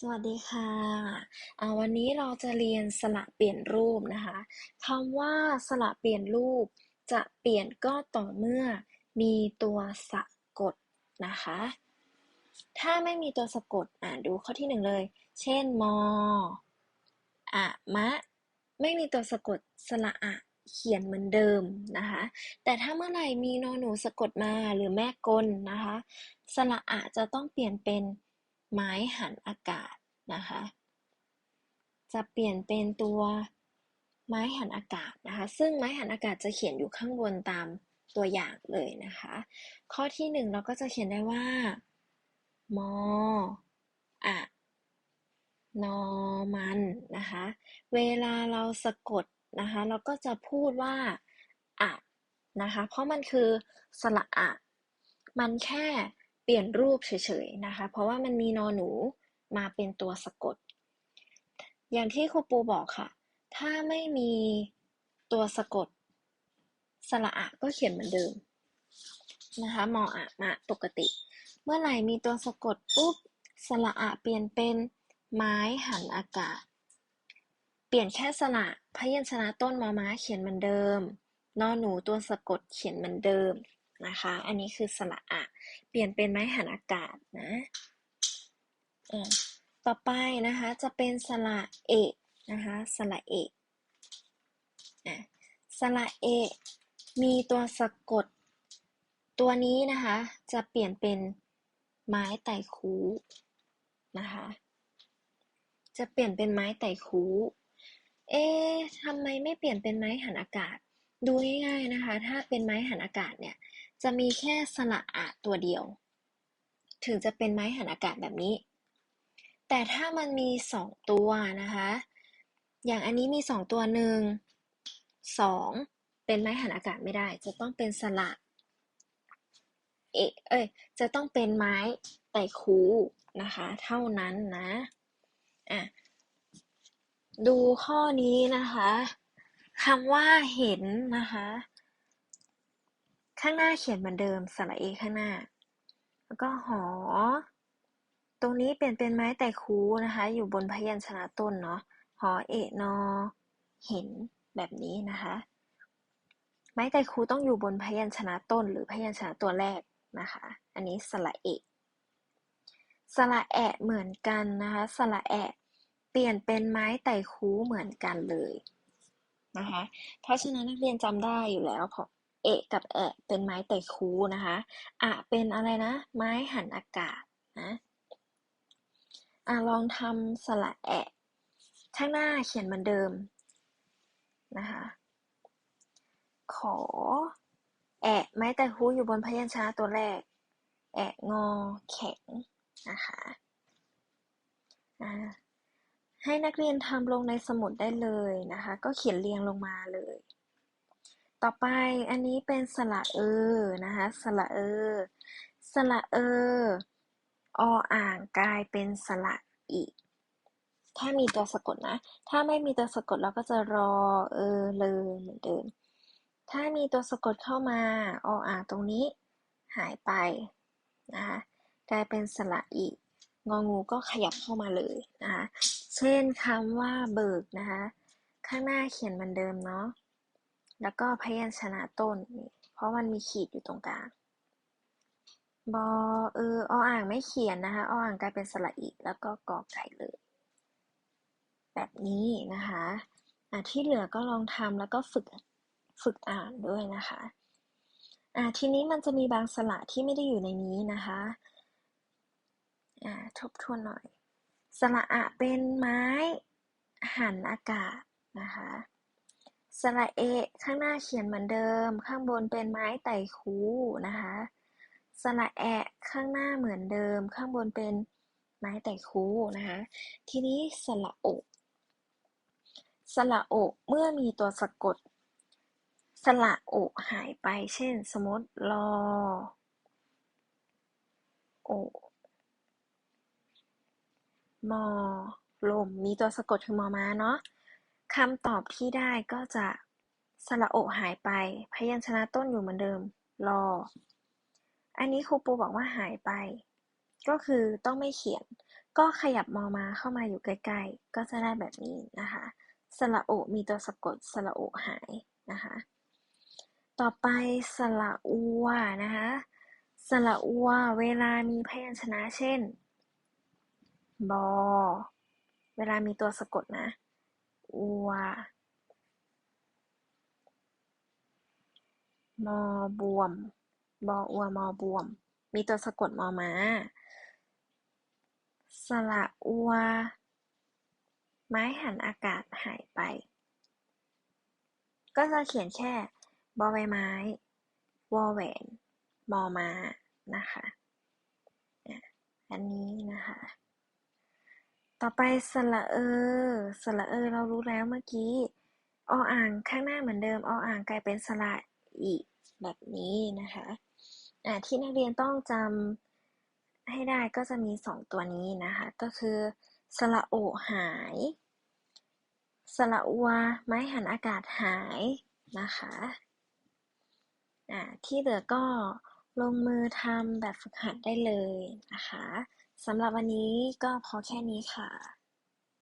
สวัสดีค่ะอ่าวันนี้เราจะเรียนสระเปลี่ยนรูปนะคะคำว่าสระเปลี่ยนรูป จะเปลี่ยนก็ต่อเมื่อมีตัวสะกดนะคะ ถ้าไม่มีตัวสะกดอ่านดูข้อที่หนึ่งเลย เช่นมออะมะ ไม่มีตัวสะกดสระอะเขียนเหมือนเดิมนะคะ แต่ถ้าเมื่อไหร่มีนอหนูสะกดมาหรือแม่กลนะคะ สระอะจะต้องเปลี่ยนเป็น ไม้หันอากาศนะคะ จะเปลี่ยนเป็นตัวไม้หันอากาศนะคะ ซึ่งไม้หันอากาศจะเขียนอยู่ข้างบนตามตัวอย่างเลยนะคะ ข้อที่หนึ่งเราก็จะเขียนได้ว่า มออะนอมันนะคะ เวลาเราสะกดนะคะ เราก็จะพูดว่าอะนะคะ เพราะมันคือสระอะ มันแค่ เปลี่ยนรูปเฉยๆนะคะ เพราะว่ามันมีนอหนูมาเป็นตัวสะกด อย่างที่ครูปูบอกค่ะ ถ้าไม่มีตัวสะกด สระอะก็เขียนเหมือนเดิมนะคะมออะมาปกติ เมื่อไหร่มีตัวสะกดปุ๊บสระอะเปลี่ยนเป็นไม้หันอากาศ เปลี่ยนแค่สระพยัญชนะต้นมอม้าเขียนเหมือนเดิมนอหนูตัวสะกดเขียนเหมือนเดิม นะคะ อันนี้คือสระอะ เปลี่ยนเป็นไม้หันอากาศนะต่อไปนะคะจะเป็นสระเอกนะคะ สระเอกอะสระเอกมีตัวสะกด ตัวนี้นะคะ จะเปลี่ยนเป็นไม้ไต่คูนะคะ จะเปลี่ยนเป็นไม้ไต่คูเอ๊ะทำไมไม่เปลี่ยนเป็นไม้หันอากาศ ดูง่ายๆนะคะ ถ้าเป็นไม้หันอากาศเนี่ย จะมีแค่สระอะตัวเดียว ถึงจะเป็นไม้หันอากาศแบบนี้ แต่ถ้ามันมีสองตัวนะคะ อย่างอันนี้มีสองตัวหนึ่งสองเป็นไม้หันอากาศไม่ได้ จะต้องเป็นสระเอเอ้ยจะต้องเป็นไม้ไต่คูนะคะ เท่านั้นนะอะดูข้อนี้นะคะคำว่าเห็นนะคะ ข้างหน้าเขียนเหมือนเดิม สระเอข้างหน้า แล้วก็หอ ตรงนี้เปลี่ยนเป็นไม้แต่คูนะคะ อยู่บนพยัญชนะต้นเนาะ หอเอนอ เห็นแบบนี้นะคะ ไม้แต่คูต้องอยู่บนพยัญชนะต้น หรือพยัญชนะตัวแรกนะคะ อันนี้สระเอสระแอะเหมือนกันนะคะ สระแอะเปลี่ยนเป็นไม้ไต่คูเหมือนกันเลยนะคะ เพราะฉะนั้นนักเรียนจำได้อยู่แล้ว เอะกับแอะเป็นไม้ไต่คูนะคะอะเป็นอะไรนะ ไม้หันอากาศนะอะลองทำสระแอะข้างหน้าเขียนเหมือนเดิมนะคะ ขอ แอะไม้แต่คูอยู่บนพยัญชนะตัวแรก แอะงอแข็งนะคะให้นักเรียนทำลงในสมุดได้เลยนะคะ ก็เขียนเรียงลงมาเลย ต่อไปอันนี้เป็นสระเออนะคะ สระเออ สระเออ ออ่างกลายเป็นสระอีถ้ามีตัวสะกดนะ ถ้าไม่มีตัวสะกดเราก็จะรอเออเลยเหมือนเดิม ถ้ามีตัวสะกดเข้ามา ออ่างตรงนี้หายไปนะคะกลายเป็นสระอีงองูก็ขยับเข้ามาเลยนะคะ เช่นคำว่าเบิกนะคะ ข้างหน้าเขียนเหมือนเดิมเนาะ แล้วก็พยัญชนะต้น เพราะมันมีขีดอยู่ตรงกลาง บอเออออ่างไม่เขียนนะคะออ่างกลายเป็นสระอีแล้วก็กอไก่เลย แบบนี้นะคะอะที่เหลือก็ลองทำแล้วก็ฝึกฝึกอ่านด้วยนะคะอะทีนี้มันจะมีบางสระที่ไม่ได้อยู่ในนี้นะคะอะทบทวนหน่อย สระอะเป็นไม้ หันอากาศนะคะ สระเอข้างหน้าเขียนเหมือนเดิม ข้างบนเป็นไม้ไต่คูนะคะ สระแอะ ข้างหน้าเหมือนเดิม ข้างบนเป็นไม้ไต่คูนะคะ ทีนี้สระโอสระโอเมื่อมีตัวสะกด สระโอหายไป เช่น สมมติรอโอมอลม มีตัวสะกดคือมอมาเนาะ คำตอบที่ได้ก็จะ สระโอหายไป พยัญชนะต้นอยู่เหมือนเดิม รอ อันนี้ครูปูบอกว่าหายไป ก็คือต้องไม่เขียน ก็ขยับมอมาเข้ามาอยู่ใกล้ๆ ก็จะได้แบบนี้นะคะ สระโอมีตัวสะกด สระโอหายนะคะ ต่อไปสระอัวนะคะ สระอัวเวลามีพยัญชนะเช่น บอ เวลามีตัวสะกดนะ อัว มอบวม บออัว มอบวม มีตัวสะกดมอม้า สระอัว ไม้หันอากาศหายไป ก็จะเขียนแค่ บอใบไม้ วอแหวน มอม้านะคะ อันนี้นะคะ ต่อไปสระเออสระเออเรารู้แล้วเมื่อกี้ ออ่างข้างหน้าเหมือนเดิม ออ่างกลายเป็นสระอีแบบนี้นะคะอะที่นักเรียนต้องจำให้ได้ก็จะมีสองตัวนี้นะคะ ก็คือสระโอหาย สระอัวไม้หันอากาศหายนะคะอะที่เหลือก็ลงมือทำแบบฝึกหัดได้เลยนะคะ สำหรับวันนี้ก็พอแค่นี้ค่ะ